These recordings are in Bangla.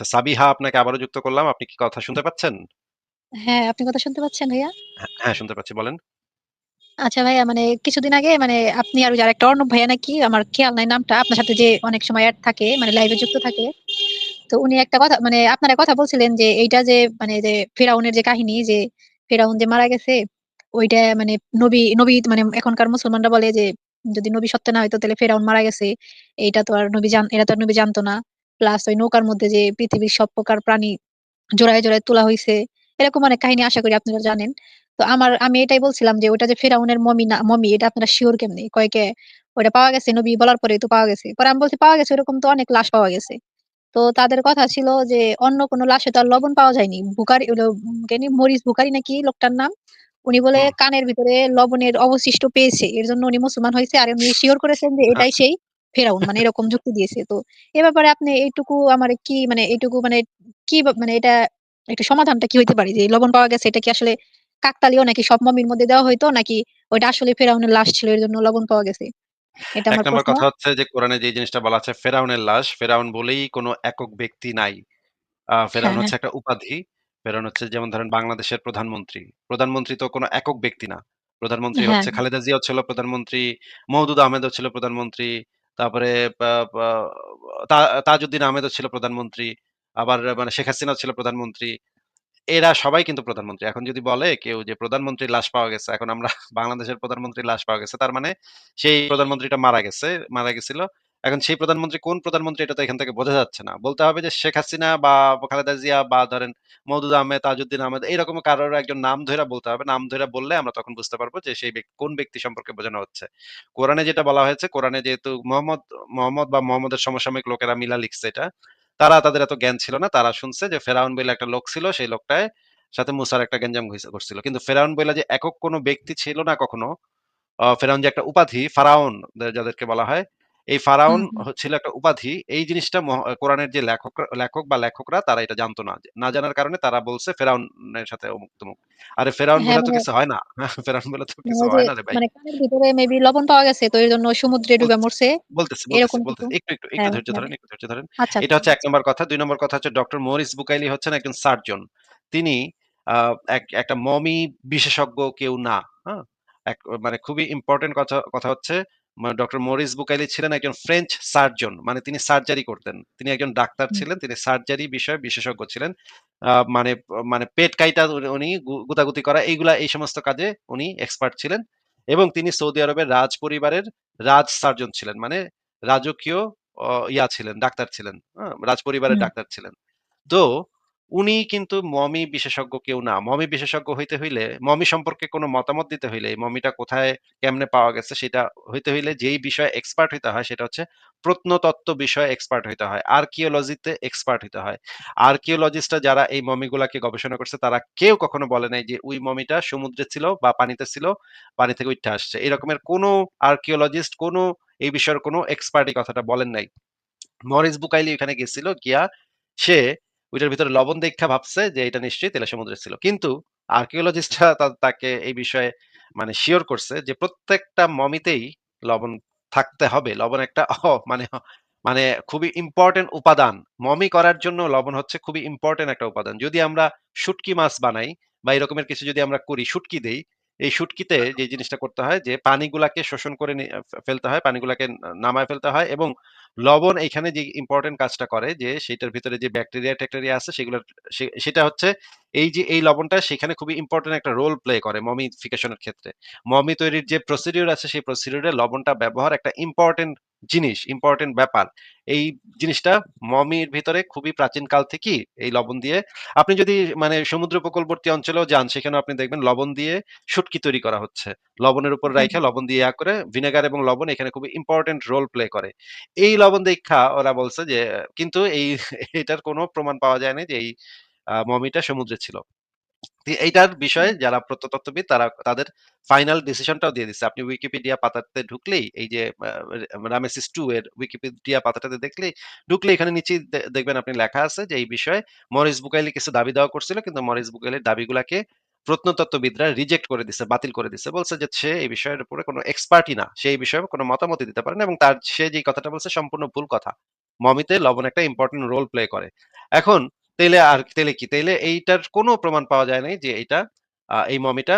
আচ্ছা, সাবিহা আপনাকে আবারও যুক্ত করলাম। আপনি কি কথা শুনতে পাচ্ছেন? হ্যাঁ, আপনি কথা শুনতে পাচ্ছেন ভাইয়া? হ্যাঁ, হ্যাঁ শুনতে পাচ্ছি বলেন। আচ্ছা ভাইয়া মানে কিছুদিন আগে মানে আপনি আর ওই যে আরেকটা অর্ণব ভাইয়া নাকি আমার খেয়াল নাই নামটা আপনার সাথে যে অনেক সময় এড থাকে মানে লাইভে যুক্ত থাকে। তো উনি একটা কথা মানে আপনারা কথা বলছিলেন যে এইটা যে মানে যে ফেরাউনের যে কাহিনী যে ফেরাউন যে মারা গেছে ওইটা মানে নবী নবী মানে এখনকার মুসলমানরা বলে যে যদি নবী সত্য না হইতো তাহলে ফেরাউন মারা গেছে। এইটা তো আর নবী জান এটা তো আর নবী জানতো না। প্লাস ওই নৌকার মধ্যে যে পৃথিবীর সব প্রকার প্রাণী জোড়ায়, জোড়ায় তোলা হইছে। এরকম অনেক কাহিনী আশা করি আপনারা জানেন। তো আমার আমি এটাই বলছিলাম যে ওটা যে ফেরাউনের মমি না মমি এটা আপনারা সিউর কেমনে? কয় কে ওটা পাওয়া গেছে নবী বলার পরেই তো পাওয়া গেছে। পরে আমি বলছি পাওয়া গেছে ওরকম তো অনেক লাশ পাওয়া গেছে। তো তাদের কথা ছিল যে অন্য কোনো লাশে তো আর লবণ পাওয়া যায়নি। জানি মরিস বুখারী নাকি লোকটার নাম? উনি বলে কানের ভিতরে লবণের অবশিষ্ট পেয়েছে। এর জন্য উনি মুসলমান হয়েছে আর উনি শিওর করেছেন যে এটাই আচ্ছা। সেই ফেরাউন। মানে এরকম যুক্তি দিয়েছে। তো এ ব্যাপারে আপনি এইটুকু আমার কি মানে এইটুকু মানে কি মানে এটা একটু সমাধানটা কি হইতে পারে? যে লবণ পাওয়া গেছে এটা কি আসলে কাকতালীয় নাকি সব মমির মধ্যে দেওয়া হইতো নাকি ওইটা আসলে ফেরাউনের লাশ ছিল এরজন্য লবণ পাওয়া গেছে? এটা ১ আমার নাম্বার কথা হচ্ছে যে কোরআনে যে জিনিসটা বলা আছে ফেরাউনের লাশ, ফেরাউন বলেই কোন একক ব্যক্তি নাই। আ হ্যাঁ, ফেরাউন হ্যাঁ। হচ্ছে একটা উপাধি। ফেরাউন হচ্ছে যেমন ধরেন বাংলাদেশের প্রধানমন্ত্রী। প্রধানমন্ত্রী তো কোন একক ব্যক্তি না। প্রধানমন্ত্রী হ্যাঁ। হচ্ছে খালেদা জিয়াও ছিল প্রধানমন্ত্রী, মওদুদ আহমেদও ছিল প্রধানমন্ত্রী। তারপরে তাজউদ্দিন আহমেদও ছিল প্রধানমন্ত্রী। আবার মানে শেখ হাসিনাও ছিল প্রধানমন্ত্রী। এরা সবাই কিন্তু প্রধানমন্ত্রী। এখন যদি বলে কেউ যে প্রধানমন্ত্রীর লাশ পাওয়া গেছে। এখন আমরা বাংলাদেশের প্রধানমন্ত্রীর লাশ পাওয়া গেছে। তার মানে সেই প্রধানমন্ত্রীটা মারা গেছে, মারা গেছিল। এখন সেই প্রধানমন্ত্রী কোন প্রধানমন্ত্রী এটা তো এখান থেকে বোঝা যাচ্ছে না। বলতে হবে যে শেখ হাসিনা বা খালেদা জিয়া বা ধরেন মওদুদ আহমেদ, তাজউদ্দিন আহমেদ এরকম কারোর একজন নাম ধইরা বলতে হবে। নাম ধইরা বললে আমরা তখন বুঝতে পারব যে সেই কোন ব্যক্তি সম্পর্কে বোঝানো হচ্ছে। কোরআনে যেটা বলা হয়েছে, কোরআনে যেহেতু মোহাম্মদ মোহাম্মদ বা মোহাম্মদের সমসাময়িক লোকেরা মিলা লিখছে এটা। তারা তাদের এত জ্ঞান ছিল না। তারা শুনছে যে ফেরাউন বইলা একটা লোক ছিল। সেই লোকটায় সাথে মুসার একটা গ্যাঞ্জাম হইছে করছিল। কিন্তু ফেরাউন বইলা যে একক কোনো ব্যক্তি ছিল না কখনো। ফেরাউন যে একটা উপাধি, ফারাউন যাদেরকে বলা হয়। এই ফারাউন। ছিল একটা উপাধি। এই জিনিসটা কোরআনের যে লেখক লেখক বা লেখকরা তারা এটা জানতো না। না জানার কারণে তারা বলছে ফেরাউনের সাথে অমুক-তমুক। আরে ফেরাউন হ্যাঁ, বইলা তো মানে কিছু হয় না। ফেরাউন বইলা তো কিছু হয় না রে ভাই। মানে কানের ভিতরে মেবি লবণ পাওয়া গেছে তো এজন্য সমুদ্রে ডুবে মরছে। বলতেছি, এরকম। একটু, একটু, একটু হ্যাঁ, ধৈর্য মানে ধরেন, একটু ধৈর্য ধরেন। আচ্ছা, এটা আচ্ছা হচ্ছে এক নম্বর কথা। দুই নম্বর কথা হচ্ছে ডক্টর মরিস বুকাইলি হচ্ছেন একজন সার্জন। তিনি একটা মমি বিশেষজ্ঞ কেউ না। হ্যাঁ? এক মানে খুবই ইম্পোর্টেন্ট কথা কথা হচ্ছে ডক্টর মরিস বুকাইলি ছিলেন একজন ফ্রেঞ্চ সার্জন। মানে তিনি সার্জারি করতেন। তিনি একজন ডাক্তার ছিলেন। তিনি সার্জারি বিষয়ে বিশেষজ্ঞ ছিলেন। মানে মানে পেট কাইটা উনি গুতাগুতি করা এইগুলা এই সমস্ত কাজে উনি এক্সপার্ট ছিলেন। এবং তিনি সৌদি আরবের রাজ পরিবারের রাজ সার্জন ছিলেন। মানে রাজকীয় ইয়া ছিলেন, ডাক্তার ছিলেন। রাজ পরিবারের ডাক্তার ছিলেন। তো উনি কিন্তু মমি বিশেষজ্ঞ কেউ না। মমি বিশেষজ্ঞ হইতে হইলে মমি সম্পর্কে কোন মতামত দিতে হইলে এই মমিটা কোথায় কেমনে পাওয়া গেছে সেটা হইতে হইলে যেই বিষয়ে এক্সপার্ট হইতে হয় সেটা হচ্ছে প্রত্নতত্ত্ব বিষয়ে এক্সপার্ট হইতে হয়। আর্কিওলজিতে এক্সপার্ট হইতে হয়। আর্কিওলজিস্টরা যারা এই মমিগুলাকে গবেষণা করছে তারা কেউ কখনো বলে নাই যে ওই মমিটা সমুদ্রে ছিল বা পানিতে ছিল, পানি থেকে উইঠ্যা আসছে। এরকমের কোন আর্কিওলজিস্ট কোনো এই বিষয়ের কোনো এক্সপার্ট এই কথাটা বলেন নাই। মরিস বুকাইলি এখানে গেছিল গিয়া সে ওইটার ভিতরে লবণ দেইখা ভাবছে যে এটা নিশ্চয়ই তেলা সমুদ্রে ছিল। কিন্তু আর্কিওলজিস্টরা তাকে এই বিষয়ে মানে সিওর করছে যে প্রত্যেকটা মমিতেই লবণ থাকতে হবে। লবণ একটা মানে মানে খুবই ইম্পর্টেন্ট উপাদান। মমি করার জন্য লবণ হচ্ছে খুবই ইম্পর্টেন্ট একটা উপাদান। যদি আমরা শুটকি মাছ বানাই বা এরকমের কিছু যদি আমরা করি, শুটকি দেই, এই শুটকিতে যে জিনিসটা করতে হয় যে পানিগুলাকে শোষণ করে ফেলতে হয়, পানিগুলাকে নামায় ফেলতে হয় এবং লবণ এখানে যে ইম্পর্টেন্ট কাজটা করে যে সেটার ভিতরে যে ব্যাকটেরিয়া-ট্যাকটেরিয়া আছে সেগুলো সে সেটা হচ্ছে এই যে এই লবণটা সেখানে খুবই ইম্পর্টেন্ট একটা রোল প্লে করে মমিফিকেশনের ক্ষেত্রে। মমি তৈরির যে প্রসিডিওর আছে সেই প্রসিডিউরে লবণটা ব্যবহার একটা ইম্পোর্টেন্ট জিনিস, ইম্পোর্টেন্ট ব্যাপার। এই জিনিসটা মমির ভিতরে খুবই প্রাচীনকাল থেকেই এই লবণ দিয়ে আপনি যদি মানে সমুদ্র উপকূলবর্তী অঞ্চলেও যান সেখানেও আপনি দেখবেন লবণ দিয়ে শুটকি তৈরি করা হচ্ছে। লবণের উপর। রাইখা লবণ দিয়ে ইয়া করে ভিনেগার এবং লবণ এখানে খুবই ইম্পোর্টেন্ট রোল প্লে করে। এই লবণ দেইখা ওরা বলছে যে কিন্তু এই এটার কোনো প্রমাণ পাওয়া যায় না যে এই মমিটা সমুদ্রে ছিল। এইটার বিষয়ে যারা প্রত্নতত্ত্ববিদ তারা তাদের ফাইনাল ডিসিশনটাও দিয়ে দিছে। আপনি উইকিপিডিয়া পাতাতে ঢুকলেই এই যে রামেসিস 2 এর উইকিপিডিয়া পাতাটাতে দেখলেই ঢুকলেই এখানে নিচেই দেখবেন আপনি লেখা আছে যে এই বিষয়ে মরিস বুকাইলি কিছু দাবি দেওয়া করছিল কিন্তু মরিস বুকাইলির দাবিগুলাকে প্রত্নতত্ত্ববিদরা রিজেক্ট করে দিছে, বাতিল করে দিছে। বলছে যে সে এই বিষয়ের উপরে কোনো এক্সপার্টই না। সে এই বিষয়ে কোনো মতামতই দিতে পারে না এবং তার সে যে কথাটা বলছে সম্পূর্ণ ভুল কথা। মমিতে লবণ একটা ইম্পোর্টেন্ট রোল প্লে করে। এখন তাইলে আর তাইলে কি? তাইলে এইটার কোনো প্রমাণ পাওয়া যায় নাই যে এইটা এই মমিটা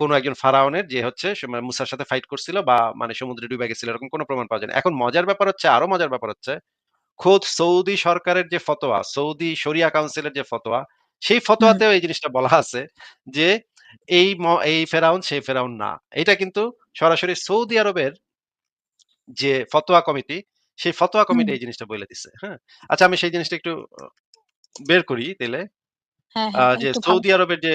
কোনো একজন ফারাওনের যে হচ্ছে মুসার সাথে ফাইট করছিল বা মানে সমুদ্রে ডুবে গেছিল এরকম কোনো প্রমাণ পাওয়া যায় না। এখন মজার ব্যাপার হচ্ছে আরও মজার ব্যাপার হচ্ছে খোদ সৌদি সরকারের যে ফতোয়া, সৌদি শরিয়া কাউন্সিলের যে ফতোয়া, সেই ফতোয়াতেও এই জিনিসটা বলা আছে যে এই এই ফেরাউন সেই ফেরাউন না। এটা কিন্তু সরাসরি সৌদি আরবের যে ফতোয়া কমিটি, সেই ফতোয়া কমিটি এই জিনিসটা বলে দিছে। হ্যাঁ? আচ্ছা আমি সেই জিনিসটা একটু বের করি তাইলে। হ্যাঁ, হ্যাঁ, যে একটু ভালো সৌদি আরবের যে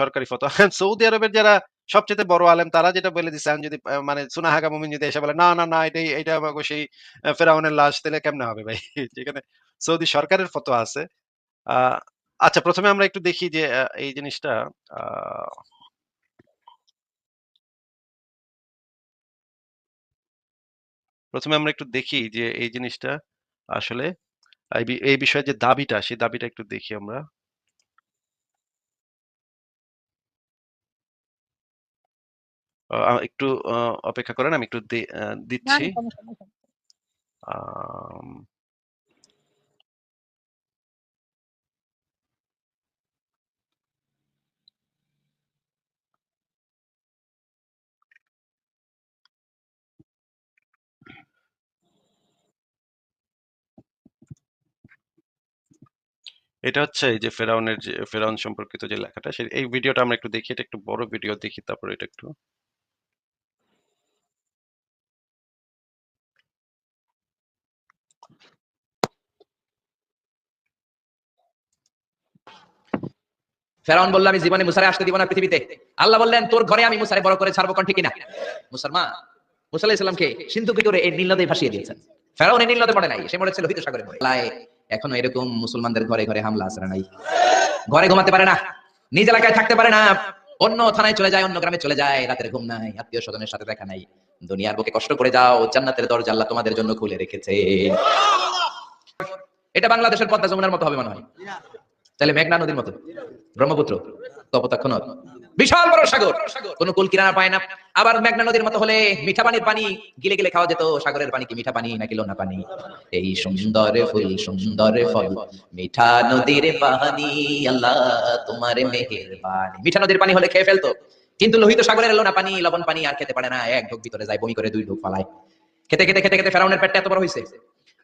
সরকারি ফতোয়া, সৌদি আরবের যারা সবচেয়ে বড় আলেম তারা যেটা বলে এখন যদি মানে সুনাহাগা মুমিন যদি এসে বলে, "না, না, না এটাই এটা আমাগো সেই ফেরাউনের লাশ" তাইলে কেমনে হবে ভাই? যেখানে সৌদি সরকারের ফতোয়া আছে। আ আচ্ছা প্রথমে আমরা একটু দেখি যে এই জিনিসটা আ প্রথমে আমরা একটু দেখি যে এই জিনিসটা আসলে এই বিষয়ে যে দাবিটা, সেই দাবিটা একটু দেখি আমরা। একটু অপেক্ষা করেন আমি একটু দিচ্ছি আহ দিচ্ছি। এটা হচ্ছে এই যে ফেরাউনের যে ফেরাউন সম্পর্কিত যে লেখাটা সে এই ভিডিওটা আমরা একটু দেখি। এটা একটু বড় ভিডিও দেখি তারপরে এটা একটু ফেরাউন বলল, "আমি জীবনে মুসারে আসতে দিব না পৃথিবীতে।" আল্লাহ বললেন, "তোর ঘরে আমি মুসারে বড় করে ছাড়বো কোন ঠিক কিনা?" মুসলমান মুসা আলাইহিস সালামকে সিন্ধু কি করে এই নীল নদে ভাসিয়ে দিয়েছেন। ফেরাউন এই নীল নদে পড়ে নাই, সে মরেছে লোহিত সাগরে পড়ে। এখনও এরকম মুসলমানদের ঘরে ঘরে হামলা না নাই? ঘরে ঘুমাতে পারে না, নিজ এলাকায় থাকতে পারে না, অন্য থানায় চলে যায়, অন্য গ্রামে চলে যায়, রাতের ঘুম নাই, আত্মীয় স্বজনের সাথে দেখা নাই। দুনিয়ার বুকে কষ্ট করে যাও, জান্নাতের দরজা আল্লাহ তোমাদের জন্য খুলে রেখেছে। এটা বাংলাদেশের পদ্মা যমুনার মতো হবে মনে হয়। তাহলে মেঘনা নদীর মতো ব্রহ্মপুত্র কপোতাক্ষ নদ বিশাল বড় সাগর। কোন কুল কিনারা পায় না। আবার মেঘনা নদীর মতো হলে মিঠা পানির পানি গিলে গিলে খাওয়া যেত। সাগরের পানি কি মিঠা পানি নাকি লোনা পানি? এই সুন্দর ফুল, সুন্দর ফল, মিঠা নদীর পানি, আল্লাহ তোমার মেহেরবানি। মিঠা নদীর পানি হলে খেয়ে ফেলতো। কিন্তু লোহিত সাগরের লোনা পানি, লবণ পানি আর খেতে পারে না। এক ঢোক ভিতরে যায়, বমি করে দুই ঢোক ফালায়। খেতে খেতে খেতে খেতে ফেরাউনের পেটটা এত বড় হয়েছে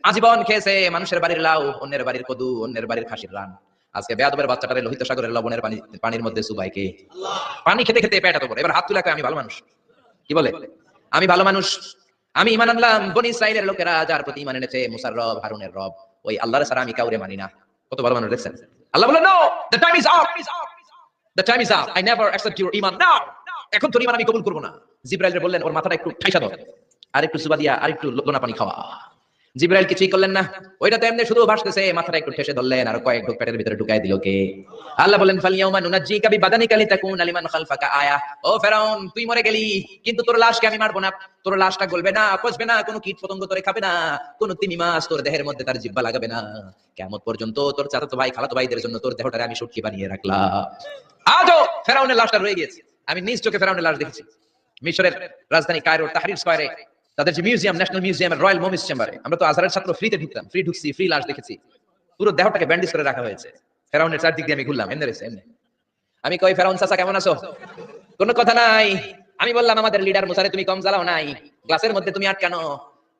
আজীবন খেয়েছে মানুষের বাড়ির লাউ, অন্যের বাড়ির কদু, অন্যের বাড়ির খাসির রান। আজকে বেয়াদবের বাচ্চাটারে লোহিত সাগরের লবণের পানি পানির মধ্যে সুবাই কে? পানি খেতে খেতে পেট এত এবার হাত তুলে আমি ভালো মানুষ। কি বলে? আমি ভালো মানুষ। আমি ইমান আনলাম। বনি ইসরাইলের লোকেরা যার প্রতি ইমান এনেছে মুসার রব হারুনের রব। ওই আল্লাহর ছাড়া আমি কাউরে মানি না। কত ভালো মানুষ দেখছেন? আল্লাহ বলে no the time is up the time is up I never accept your Iman now এখন তোর ইমান আমি কবুল করব না। জিব্রাইল বললেন, ওর মাথাটা একটু ঠাইসা দাও আর একটু সুবা দিয়া, আর একটু লোনা পানি খাওয়া। জিব্রাইল কিছুই করলেন না। ওইটা তো এমনি শুধু ভাসতেছে, মাথাটা একটু ঠেসে ধরলেন আর কয়েক ঢোক পেটের ভিতরে ঢুকাই দিল কে। আল্লাহ বলেন ফালিয়াউমা নুনাজ্জিকা বিবাদানিকা লিতাকুনা লিমান খালফাকা আয়া। ও ফেরাউন, তুই মরে গেলি, কিন্তু তোর লাশকে আমি মারবো না। তোর লাশটা গলবে না, পচবে না, কোনো কীট পতঙ্গ তোরে খাবে না, কোনো তিমি মাছ তোর দেহের মধ্যে তার জিব্বা লাগাবে না। কেমন পর্যন্ত তোর চাচাতো ভাই, খালাতো ভাইদের জন্য তোর দেহটারে আমি সুটকি বানিয়ে রাখলাম। আজও ফেরাউনের লাশটা রয়ে গেছে আমি নিজ চোখে ফেরাউনের লাশ দেখেছি। মিশরের রাজধানী কায়রোর তাহরির স্কয়ারে তাদের যে মিউজিয়াম ন্যাশনাল মিউজিয়ামের রয়্যাল মমিস চেম্বারে আমরা তো আজহারের ছাত্র ফ্রিতে ঢুকতাম ফ্রি ঢুকছি ফ্রি লাশ দেখেছি। পুরো দেহটাকে ব্যান্ডেজ করে রাখা হয়েছে। ফেরাউনের চারদিক দিয়ে আমি ঘুরলাম, এমনি রয়েছে, এমনি। আমি কই, ফেরাউন চাচা, কেমন আছো? কোনো কথা নাই। আমি বললাম, আমাদের লিডার মুসারে তুমি কম জ্বালাও নাই। গ্লাসের মধ্যে তুমি আটকানো।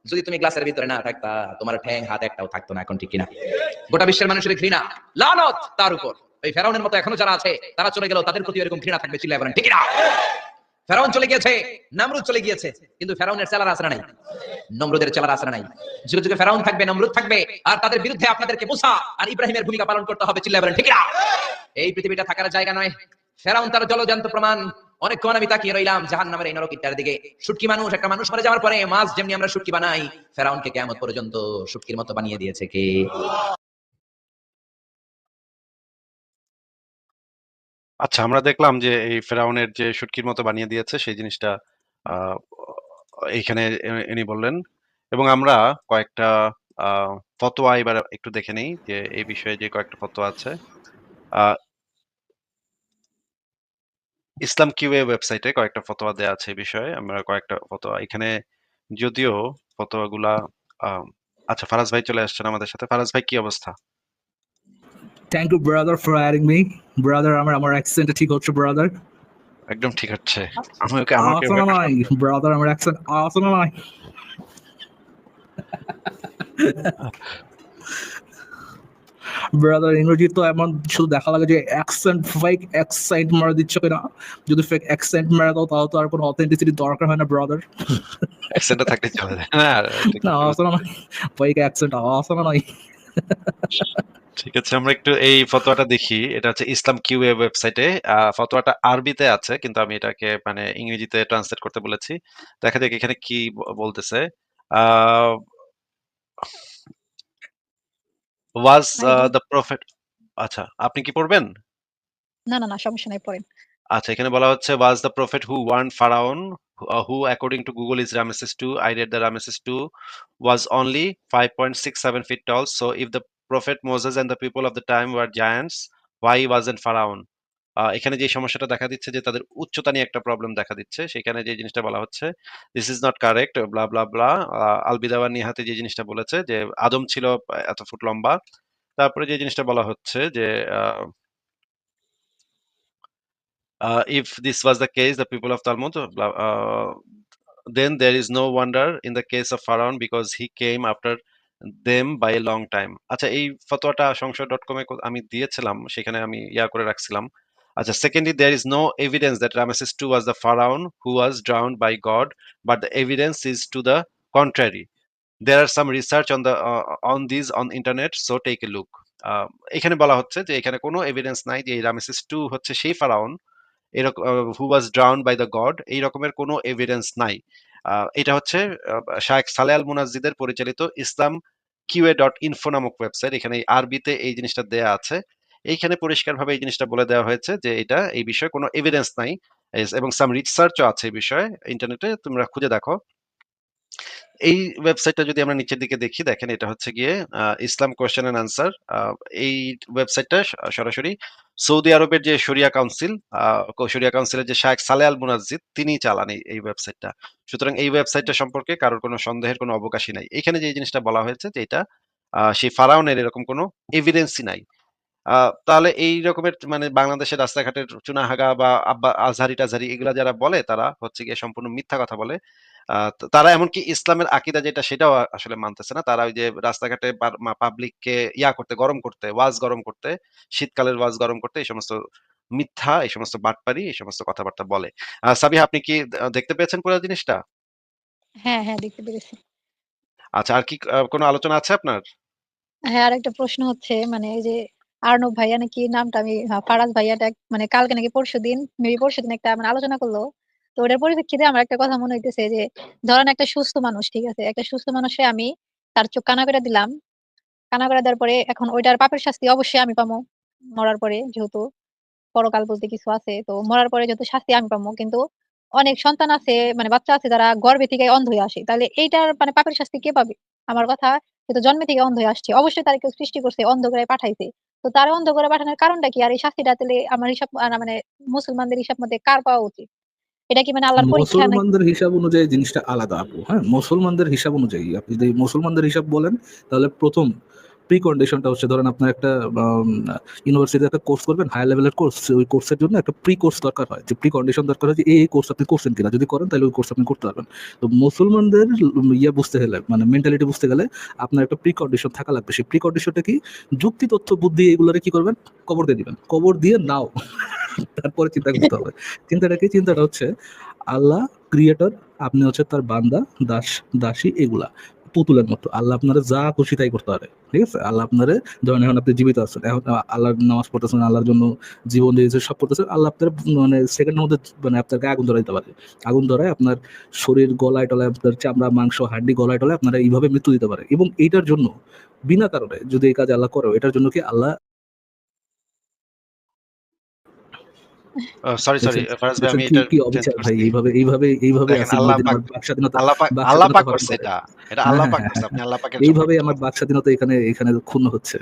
যদি তুমি গ্লাসের ভিতরে না থাকতা, তোমার ঠ্যাং হাত একটাও থাকতো না, এখন ঠিক কিনা? গোটা বিশ্বের মানুষের ঘৃণা। লানত তার উপর। ওই ফেরাউনের মতো এখনও যারা আছে, তারা চলে গেল তাদের প্রতি এরকম ঘৃণা থাকবে, চিল্লায় বলেন, ঠিক কিনা? ফেরাউন চলে গিয়েছে, নামরুদ চলে গিয়েছে, কিন্তু ফেরাউনের চেলার আসরা নাই। নমরুদের চেলার আসরা নাই। যুগে যুগে ফেরাউন থাকবে, নমরুদ থাকবে, আর তাদের বিরুদ্ধে আপনাদেরকে মুসা আর ইব্রাহিমের ভূমিকা পালন করতে হবে, চিল্লায় বলেন, ঠিক না? এই পৃথিবীটা থাকার জায়গা নয়। ফেরাউন তার জলজান্ত প্রমাণ। অনেকক্ষণ আমি তাকিয়ে রইলাম জাহান নামের এই নরকিটার দিকে। সুটকি মানুষ, একটা মানুষ মারা যাওয়ার পরে মাছ যেমনি আমরা সুটকি বানাই, ফেরাউনকে কেমন পর্যন্ত সুটকির মতো বানিয়ে দিয়েছে কে? আচ্ছা আমরা দেখলাম যে এই ফেরাউনের যে শুটকির মতো বানিয়ে দিয়েছে, সেই জিনিসটা এইখানে ইনি বললেন এবং আমরা কয়েকটা, আ, ফতোয়া এবার একটু দেখে নেই যে এই বিষয়ে যে কয়েকটা ফতোয়া আছে। আ, ইসলাম কিউএ ওয়েবসাইটে কয়েকটা ফতোয়া দেয়া আছে এই বিষয়ে। আমরা কয়েকটা ফতোয়া, এখানে যদিও ফতোয়াগুলা আচ্ছা ফারাজ ভাই চলে আসছেন আমাদের সাথে। ফারাজ ভাই, কি অবস্থা? Thank you brother for adding me brother আমার আমার অ্যাকসেন্ট ঠিক হচ্ছে ব্রাদার একদম ঠিক হচ্ছে। আমি ওকে আমাকে আসলে নাই ব্রাদার আমার অ্যাকসেন্ট আসলে নাই ব্রাদার ইংরেজি তো এমন শুধু দেখা লাগে যে অ্যাকসেন্ট ফেক অ্যাকসেন্ট মারা দিচ্ছ কিনা? যদি ফেক অ্যাকসেন্ট মারা দাও তাহলে তো আর কোনো অথেন্টিসিটি দরকার হয় না ব্রাদার অ্যাকসেন্টে থাকতে চলে। না না আসলে নাই ফেক অ্যাকসেন্ট আসলে নাই ঠিক আছে আমরা একটু এই ফতোয়াটা দেখি। এটা হচ্ছে ইসলাম কিউএ ওয়েবসাইটে। আ ফতোয়াটা আরবিতে আছে কিন্তু আমি এটাকে মানে ইংরেজিতে ট্রান্সলেট করতে বলেছি। দেখা যাক এখানে কি বলতেছে। ভাই, uh, ভাই। আচ্ছা আপনি কি পড়বেন? না, না, না সমস্যা নাই পড়েন। আচ্ছা এখানে বলা হচ্ছে was the prophet who warned Pharaoh uh, who according to Google is Ramesses II I read that Ramesses II was only 5.67 feet tall so if the prophet Moses and the people of the time were giants why wasn't Pharaoh এখানে যে সমস্যাটা দেখা দিচ্ছে যে তাদের উচ্চতা নিয়ে একটা প্রবলেম দেখা দিচ্ছে সেখানে যে জিনিসটা বলা হচ্ছে this is not correct blah blah blah আলবিদাওয়া নিহাতে যে জিনিসটা বলেছে যে আদম ছিল এত ফুট লম্বা তারপরে যে জিনিসটা বলা হচ্ছে যে uh, if this was the case, the people of Talmud, uh, uh, then there is no wonder in the case of Pharaoh because he came after them by a long time. আচ্ছা এই ফতোয়াটা সংশয় ডট কমে আমি দিয়েছিলাম সেখানে আমি ইয়া করে রাখছিলাম আচ্ছা is no evidence that Ramesses II was the pharaoh who was drowned by God but the evidence is to the contrary there are some research on the uh, on these on internet so take a look আহ, এখানে বলা হচ্ছে যে এখানে কোনো এভিডেন্স নাই যে এই রামেসিস টু হচ্ছে সেই ফারাউন এরকম who was drowned by the god এই রকমের কোনো এভিডেন্স নাই। এটা হচ্ছে সালে আল মুনাজ্জিদের পরিচালিত ইসলাম কিউএ ডট ইনফো নামক ওয়েবসাইট এখানে আরবিতে এই জিনিসটা দেয়া আছে। এইখানে পরিষ্কারভাবে এই জিনিসটা বলে দেওয়া হয়েছে যে এটা, এই বিষয়ে কোনো এভিডেন্স নাই। এবং সাম রিসার্চও আছে এই বিষয়ে ইন্টারনেটে তোমরা খুঁজে দেখো। এই ওয়েবসাইটটা যদি আমরা নিচের দিকে দেখি, দেখেন এটা হচ্ছে গিয়ে ইসলাম কোয়েশ্চেন এন্ড আনসার এই ওয়েবসাইটটা সরাসরি সৌদি আরবের যে শরিয়া কাউন্সিল শরিয়া কাউন্সিলের যে শায়েখ সালে আল মুনাজ্জিদ, তিনি চালান এই ওয়েবসাইটটা। সুতরাং এই ওয়েবসাইটটা সম্পর্কে কারোর কোনো সন্দেহের কোনো অবকাশই নাই। এখানে যে জিনিসটা বলা হয়েছে যে এটা সেই ফারাউনের এরকম কোনো এভিডেন্সই নাই। তাহলে এই রকমের মানে বাংলাদেশের রাস্তাঘাটের চুনাহাগা বা আব্বা আজহারি টাজহারি এগুলা যারা বলে তারা হচ্ছে গিয়ে সম্পূর্ণ মিথ্যা কথা বলে। তারা এমনকি ইসলামের আকিদা যেটা সেটাও আসলে মানতেছে না। তারা ওই যে রাস্তাঘাটে পাবলিককে ইয়া করতে গরম করতে ওয়াজ গরম করতে শীতকালের ওয়াজ গরম করতে এই সমস্ত মিথ্যা এই সমস্ত বাটপারি এই সমস্ত কথাবার্তা বলে। সাবিহা আপনি কি দেখতে পেয়েছেন পুরো জিনিসটা? হ্যাঁ, হ্যাঁ দেখতে পেরেছি। আচ্ছা আর কি কোনো আলোচনা আছে আপনার? হ্যাঁ, আর একটা প্রশ্ন হচ্ছে মানে এই যে আর্নব ভাইয়া নাকি নামটা আমি ফারাজ ভাইয়াটা মানে কালকে নাকি পরশু দিন মেবি পরশু দিন একটা মানে আলোচনা করল। তো ওটার পরিপ্রেক্ষিতে আমার একটা কথা মনে হইতেছে যে, ধরেন একটা সুস্থ মানুষ, ঠিক আছে? একটা সুস্থ মানুষে আমি তার চোখ কানা করে দিলাম। কানা করে দেওয়ার পরে এখন ওইটার পাপের শাস্তি অবশ্যই আমি পাবো মরার পরে যেহেতু পরকাল বলতে কিছু আছে, তো মরার পরে যত শাস্তি আমি পাবো কিন্তু অনেক সন্তান আছে মানে বাচ্চা আছে যারা গর্ভে থেকে অন্ধ হয়ে আসে। তাহলে এইটার মানে পাপের শাস্তি কে পাবে? আমার কথা সে তো জন্মে থেকে অন্ধ হয়ে আসছে, অবশ্যই তার কেউ সৃষ্টি করছে অন্ধ করে পাঠাইছে। তো তার অন্ধ করে পাঠানোর কারণটা কি? আর এই শাস্তিটা তাহলে আমার হিসাব মানে মুসলমানদের হিসাব মতে কার পাওয়া উচিত? এটা কি মানে আল্লাহর পরীক্ষা মুসলমানদের হিসাব অনুযায়ী জিনিসটা আলাদা আপু হ্যাঁ? মুসলমানদের হিসাব অনুযায়ী, আপনি যদি মুসলমানদের হিসাব বলেন, তাহলে প্রথম প্রি কন্ডিশনটা হচ্ছে, ধরেন আপনার একটা ইউনিভার্সিটিতে একটা কোর্স করবেন হায়ার লেভেলের কোর্স ওই কোর্সের জন্য একটা প্রি কোর্স দরকার হয়। যে প্রি কন্ডিশন দরকার হয় যে, এই কোর্স আপনি করছেন কিনা? যদি করেন, তাহলে ওই কোর্স আপনি করতে পারবেন। তো মুসলমানদের ইয়ে বুঝতে গেলে মানে মেন্টালিটি বুঝতে গেলে আপনার একটা প্রি কন্ডিশন থাকা লাগবে। সেই প্রি কন্ডিশনটা কি? যুক্তি, তথ্য, বুদ্ধি এগুলোরে কি করবেন? কবর দিয়ে দিবেন। কবর দিয়ে নাও। তারপরে চিন্তা করতে হবে। চিন্তাটা কি? চিন্তাটা হচ্ছে, আল্লাহ ক্রিয়েটর আপনি হচ্ছে তার বান্দা, দাস, দাসী, এগুলা। পুতুলের মতো। আল্লাহ আপনারা যা খুশি তাই করতে পারে। ঠিক আছে? আল্লাহ আপনারা, ধরেন এখন আপনি জীবিত আছেন, এখন আল্লাহ নামাজ পড়তেছেন, আল্লাহর জন্য জীবন দিয়েছে সব করতেছেন, আল্লাহ আপনার মানে সেকেন্ডের মধ্যে মানে আপনাকে আগুন ধরাইতে দিতে পারে। আগুন ধরায় আপনার শরীর গলায় টলায় আপনার চামড়া, মাংস, হাড্ডি গলায় টলায় আপনারা এইভাবে মৃত্যু দিতে পারে। এবং এইটার জন্য, বিনা কারণে যদি এই কাজ আল্লাহ করো, এটার জন্য কি আল্লাহ সরি সরি ফারাজ ভাই আমি এটা কি অবিচার ভাই এইভাবে এইভাবে এইভাবে আল্লাহ পাক স্বাধীনতা আল্লাহ পাক আল্লাহ পাক করছে এটা। এটা হ্যাঁ আল্লাহ হ্যাঁ পাক হ্যাঁ করছে হ্যাঁ আপনি আল্লাহ পাকের এইভাবে আমার বাক স্বাধীনতা এখানে এখানে ক্ষুণ্ণ হচ্ছে।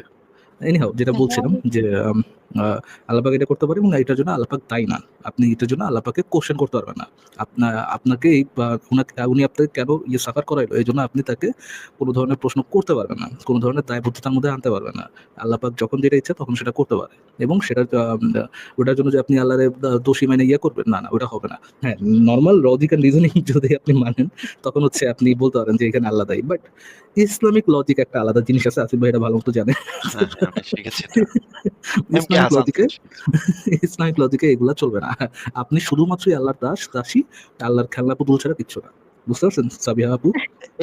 এনিহাও যেটা হ্যাঁ, বলছিলাম যে আম, আহ, আল্লাপাক এটা করতে পারে এবং এটার জন্য আল্লাপাক দায়ী না। আপনি এটার জন্য আল্লাপাকে কোশ্চেন করতে পারবেন না। আপনার আপনাকে এই উনি আপনাকে কেন ইয়ে সাফার করাইলো? এই জন্য আপনি তাকে কোনো ধরনের প্রশ্ন করতে পারবেন না। কোনো ধরনের দায়বদ্ধতার মধ্যে আনতে পারবেন না। আল্লাপাক যখন যেটা ইচ্ছা তখন সেটা করতে পারে। এবং সেটা ওটার জন্য যে আপনি আল্লাহরে দোষী মানে ইয়ে করবেন না না ওটা হবে না। হ্যাঁ নর্মাল লজিক অ্যান্ড রিজনিং যদি আপনি মানেন তখন হচ্ছে আপনি বলতে পারেন যে এখানে আল্লাহ দায়ী। বাট ইসলামিক লজিক একটা আলাদা জিনিস আছে। আসিফ ভাই এটা ভালো মতো জানে। ইসলামিক লজিকে ইসলামিক লজিকে এগুলা চলবে না। আপনি শুধুমাত্রই আল্লাহর দাস দাসী আল্লাহর খেলনা পুতুল ছাড়া কিচ্ছু না। বুঝতে পারছেন সাবিহা আপু?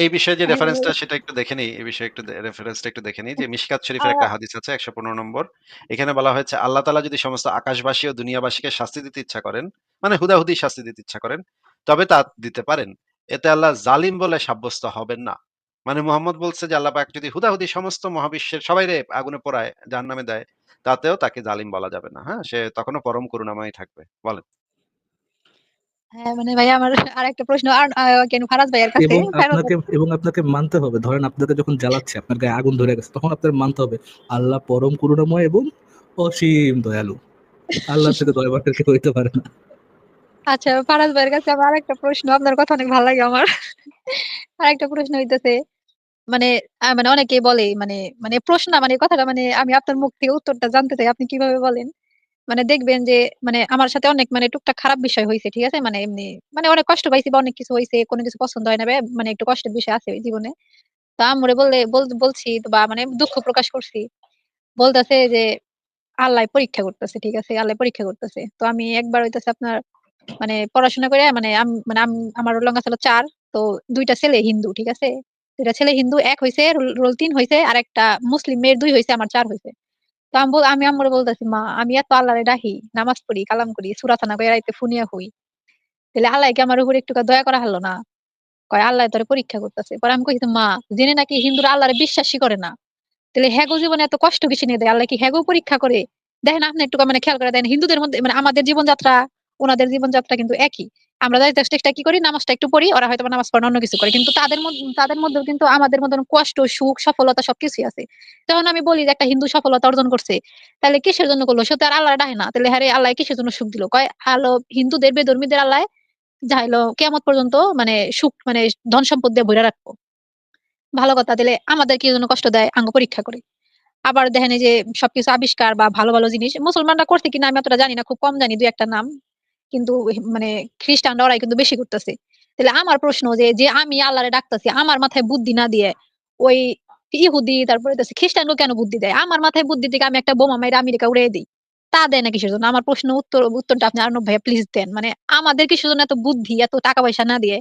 এই বিষয়ে যে রেফারেন্সটা সেটা একটু দেখে নিই। এই বিষয়ে একটু রেফারেন্সটা একটু দেখে নিই যে মিশকাত শরীফের একটা হাদিস আছে একশো পনেরো নম্বর। এখানে বলা হয়েছে আল্লাহ তালা যদি সমস্ত আকাশবাসী ও দুনিয়াবাসীকে শাস্তি দিতে ইচ্ছা করেন মানে হুদাহুদি শাস্তি দিতে ইচ্ছা করেন তবে তা দিতে পারেন। এতে আল্লাহ জালিম বলে সাব্যস্ত হবেন না। মানে মোহাম্মদ বলছে যে আল্লাহ পাক যদি হুদাহুদি সমস্ত মহাবিশ্বের সবাই রে আগুনে পোড়ায় যার নামে দেয় তাতেও তাকে জালিম বলা যাবে না হ্যাঁ? সে তখনও পরম করুণাময় থাকবে বলেন। হ্যাঁ মানে ভাইয়া আমার আরেকটা প্রশ্ন আর কেন ফারাজ ভাইয়ের কাছে? আপনাকে এবং আপনাকে মানতে হবে ধরেন আপনাকে যখন জ্বালাচ্ছে আপনার গায়ে আগুন ধরে গেছে তখন আপনার মানতে হবে আল্লাহ পরম করুণাময় এবং অসীম দয়ালু। আল্লাহ থেকে দয়াবাটের কেউ হইতে পারে না। আচ্ছা ফারাজ ভাইয়ের কাছে আমার আরেকটা প্রশ্ন আপনার কথা অনেক ভালো লাগে আমার। আরেকটা প্রশ্ন হইতেছে মানে মানে অনেকে বলে মানে মানে প্রশ্ন মানে কথাটা মানে আমি আপনার মুখ থেকে উত্তরটা জানতে চাই, আপনি কীভাবে বলেন? মানে দেখবেন যে মানে আমার সাথে অনেক মানে টুকটাক খারাপ বিষয় হয়েছে ঠিক আছে? মানে এমনি মানে অনেক কষ্ট পাইছি বা অনেক কিছু হয়েছে কোনো কিছু পছন্দ হয় না মানে একটু কষ্টের বিষয় আছে জীবনে। তো আমরে বললে, বল- বলছি, বা মানে দুঃখ প্রকাশ করছি। বলতেছে যে, আল্লাহ পরীক্ষা করতেছে, ঠিক আছে? আল্লাহ পরীক্ষা করতেছে। তো আমি একবার হইতেছে আপনার মানে পড়াশোনা করে মানে মানে আম- আমার রোল ছিল চার, তো দুইটা ছেলে হিন্দু, ঠিক আছে? দুইটা ছেলে হিন্দু, এক হইছে রোল তিন হইছে আর একটা মুসলিম, মেয়ের দুই হয়েছে আমার চার হইছে। তো আমি আমি আমার বলতেছি, মা, আমি এত আল্লাহরে ডাহি নামাজ পড়ি, কালাম করি সুরাতানা করে রাইতে ফুনিয়া হই। তাহলে আল্লাহ কি আমার উপর একটু দয়া করা হলো না। কয়, আল্লাহ তোরে পরীক্ষা করতেছে। পরে আমি কইছি, মা জেনে নাকি হিন্দুরা আল্লাহরে বিশ্বাসই করে না তাহলে হ্যাগো জীবনে এত কষ্ট কিছু নিয়ে দেয়? আল্লাহ কি হ্যাগো পরীক্ষা করে? দেখেন আপনি একটু মানে খেয়াল করে দেন হিন্দুদের মধ্যে মানে আমাদের জীবনযাত্রা, ওনাদের জীবনযাত্রা কিন্তু একই। আমরা যাই চেষ্টা কি করি? নামাজটা একটু পড়ি, ওরা হয়তো নামাজ পড়ে অন্য কিছু করে। কিন্তু তাদের মধ্যে, তাদের মধ্যেও কিন্তু আমাদের মতন কষ্ট, সুখ, সফলতা সবকিছুই আছে। তখন আমি বলি যে একটা হিন্দু সফলতা অর্জন করছে, তাহলে কিসের জন্য করল? সে তো আর আল্লাহ ডাহে না। তাহলে হ্যাঁ আল্লাহ কিসের জন্য সুখ দিল? কয়, আলো হিন্দুদের, বেধর্মীদের আল্লাহ যাইলো কেমত পর্যন্ত মানে সুখ মানে ধন সম্পদ দিয়ে ভরে রাখব। ভালো কথা দিলে আমাদের কি জন্য কষ্ট দেয়? আঙ্গ পরীক্ষা করে। আবার দেখেন যে সবকিছু আবিষ্কার বা ভালো ভালো জিনিস, মুসলমানরা করছে কিনা আমি অতটা জানি না, খুব কম জানি, দুই একটা নাম। কিন্তু মানে খ্রিস্টানরা ওরাই কিন্তু বেশি করতেছে। তাহলে আমার প্রশ্ন যে যে আমি আল্লাহরে ডাকতেছি আমার মাথায় বুদ্ধি না দিয়ে ওই ইহুদি তারপরে খ্রিস্টানকে কেন বুদ্ধি দেয়? আমার মাথায় বুদ্ধি থেকে আমি একটা বোমা মেরে আমেরিকা উড়িয়ে দিই। তা দেয় না কিসের জন্য? আমার প্রশ্ন উত্তর উত্তরটা আপনি আর্নব ভাইয়া প্লিজ দেন। মানে আমাদের কিসের জন্য এত বুদ্ধি এত টাকা পয়সা না দিয়ে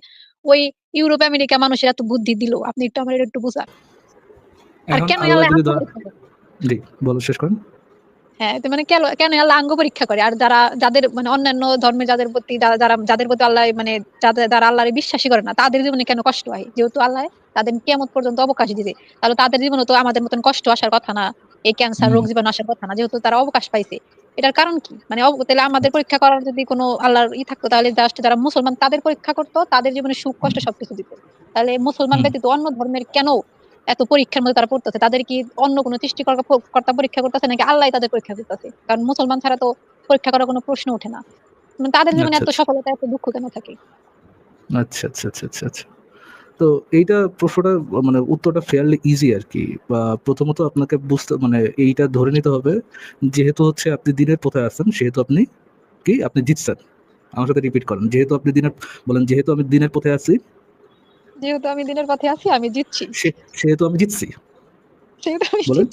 ওই ইউরোপ আমেরিকা মানুষের এত বুদ্ধি দিল? আপনি একটু আমার একটু বুঝান। আর কেন আল্লাহ? জি বলো শেষ করেন। হ্যাঁ তো মানে কেন কেন আল্লাহ আঙ্গ পরীক্ষা করে? আর যারা যাদের মানে অন্যান্য ধর্মের যাদের প্রতি যারা যারা যাদের প্রতি আল্লাহ মানে যাদের যারা আল্লাহরে বিশ্বাসী করে না তাদের জীবনে কেন কষ্ট হয়? যেহেতু আল্লাহ তাদের কেমন পর্যন্ত অবকাশ দিবে তাহলে তাদের জীবনে তো আমাদের মতন কষ্ট আসার কথা না এই ক্যান্সার রোগ জীবাণু আসার কথা না যেহেতু তারা অবকাশ পাইছে। এটার কারণ কি? মানে তাহলে আমাদের পরীক্ষা করার যদি কোনো আল্লাহর ই থাকতো তাহলে জাস্ট যারা মুসলমান তাদের পরীক্ষা করতো তাদের জীবনে সুখ কষ্ট সবকিছু দিত। তাহলে মুসলমান। ব্যতীত অন্য ধর্মের কেন এত পরীক্ষার মধ্যে তারা পড়তেছে তাদের কি অন্য কোনো সৃষ্টিকর্তা পরীক্ষা করতেছে নাকি আল্লাহ তাদের পরীক্ষা করতেছে কারণ মুসলমান ছাড়া তো পরীক্ষা করার কোনো প্রশ্ন ওঠে না। মানে তাদের জীবনে আচ্ছা, এত সফলতা এত দুঃখ কেন থাকে? আচ্ছা আচ্ছা আচ্ছা আচ্ছা আচ্ছা। তো এইটা প্রশ্নটা মানে উত্তরটা ফেয়ারলি ইজি আর কি বা প্রথমত আপনাকে বুঝতে মানে এইটা ধরে নিতে হবে যেহেতু হচ্ছে আপনি দিনের পথে আসছেন সেহেতু আপনি কি? আপনি জিতছেন। আমার সাথে রিপিট করেন। যেহেতু আপনি দিনের বলেন যেহেতু আমি দিনের পথে আছি যেহেতু আমি দিনের পথে আছি আমি জিতছি। সেহেতু আমি জিতছি। সেহেতু আমি বলেন।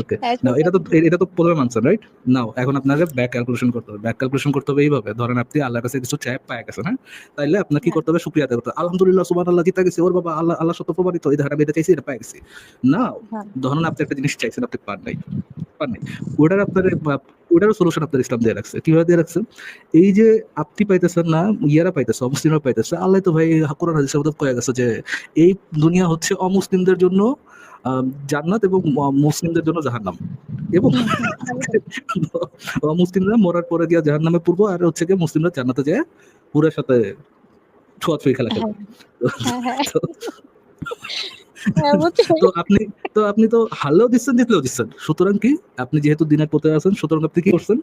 ওকে এটা তো এটা তো প্রথমে আনসার রাইট নাও এখন আপনাকে ব্যাক ক্যালকুলেশন করতে হবে। ব্যাক ক্যালকুলেশন করতে হবে এইভাবে। ধরেন আপনি আল্লাহর কাছে কিছু চায় পায় গেছেন হ্যাঁ? তাইলে আপনার কি। করতে হবে? শুক্রিয়া আদায় করতে হবে। আলহামদুলিল্লাহ সুবান আল্লাহ জিতা গেছে। ওর বাবা আল্লাহ আল্লাহ সত্য প্রমাণিত। এই ধারা এটা চাইছি এটা পাই গেছি। না হ্যাঁ। আপনি একটা জিনিস চাইছেন আপনি পান নাই। পান নাই। ওটার আপনার ওটারও সলিউশন আপনার ইসলাম দিয়ে রাখছে। কীভাবে দিয়ে রাখছে? এই যে আপনি পাইতেছেন না ইয়ারা পাইতেছে অমুসলিমরা পাইতেছে। আল্লাহ তো ভাই কোরআন হাদিসের মধ্যে কয়ে গেছে যে এই দুনিয়া হচ্ছে অমুসলিমদের জন্য জান্নাত এবং মুসলিমদের জন্য জাহান্নাম। এবং মুসলিমরা মরার পরে গিয়া জাহান নামে পড়ব আর হচ্ছে গিয়ে মুসলিমরা জান্নাতে যায় পুরের সাথে ছোঁয়াছুঁই খেলা খেলবে। হ্যাঁ হ্যাঁ তো- হ্যাঁ। তো আপনি তো আপনি তো হারলেও দিচ্ছেন জিতলেও দিচ্ছেন। সুতরাং কি আপনি যেহেতু দিনের পথে আছেন সুতরাং আপনি কি করছেন?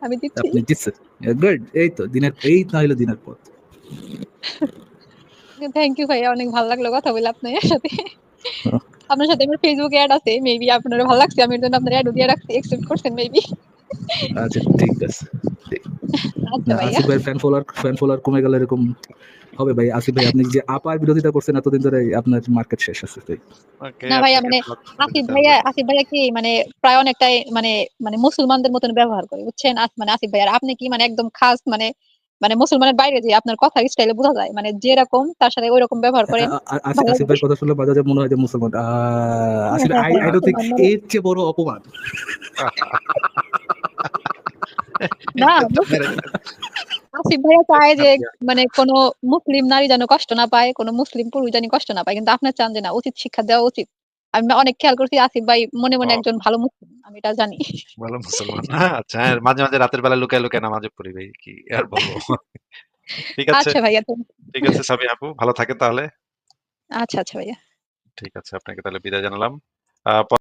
আমি দিচ্ছি। আপনি জিতছেন। গুড এই তো দিনের এই না হলে দিনের পথ। থ্যাংক ইউ ভাইয়া অনেক ভালো লাগল কথা বলে আপনার সাথে। আপনার সাথে আমার ফেসবুকে অ্যাড আছে মেবি আপনার ভালো লাগছে আমি এর জন্য আপনার অ্যাড দিয়ে রাখছি অ্যাকসেপ্ট করছেন মেবি আচ্ছা ঠিক আছে। আচ্ছা আসিফ ভাই ফ্যান ফলোয়ার ফ্যান ফলোয়ার কমে গেলে এরকম হবে ভাই। আসিফ ভাই আপনি যে আপার বিরোধিতা করছেন এতদিন ধরে আপনার মার্কেট শেষ আছে ভাই ওকে, না ভাইয়া, মানে আসিফ ভাইয়া আসিফ ভাইয়া কি মানে প্রায় অনেকটাই মানে মানে মুসলমানদের মতন ব্যবহার করে বুঝছেন? আস- মানে আসিফ ভাইয়া আর আপনি কি মানে একদম খাস মানে মানে মুসলমানের বাইরে যে আপনার কথা স্টাইলে বোঝা যায়। মানে যেরকম তার সাথে ওই রকম ব্যবহার করেন আ- আ- আসিফ আসিফ ভাই কথা শুনলে মাঝে মনে হয় যে মুসলমান। আহ, আসিফ হ্যাঁ, আই হ্যাঁ, আই ডোন্ট থিংক এর চেয়ে বড় অপমান না আসিফ ভাইয়া চায় যে মানে কোনো মুসলিম নারী যেন কষ্ট না পায় কোনো মুসলিম পুরুষ যেন কষ্ট না পায় কিন্তু আপনার চান যে না উচিত শিক্ষা দেওয়া উচিত। আমি অনেক খেয়াল করছি আসিফ ভাই মনে মনে একজন ভালো মুসলিম আমি এটা জানি। ভালো মুসলমান। আচ্ছা হ্যাঁ, মাঝে মাঝে রাতের বেলা লুকায় লুকায় নামাজে পড়ি ভাই কি আর বলব? ঠিক আছে। আচ্ছা ভাইয়া ঠিক আছে সাবি আপু ভালো থাকেন তাহলে। আচ্ছা আচ্ছা ভাইয়া। ঠিক আছে আপনাকে তাহলে বিদায় জানালাম। আহ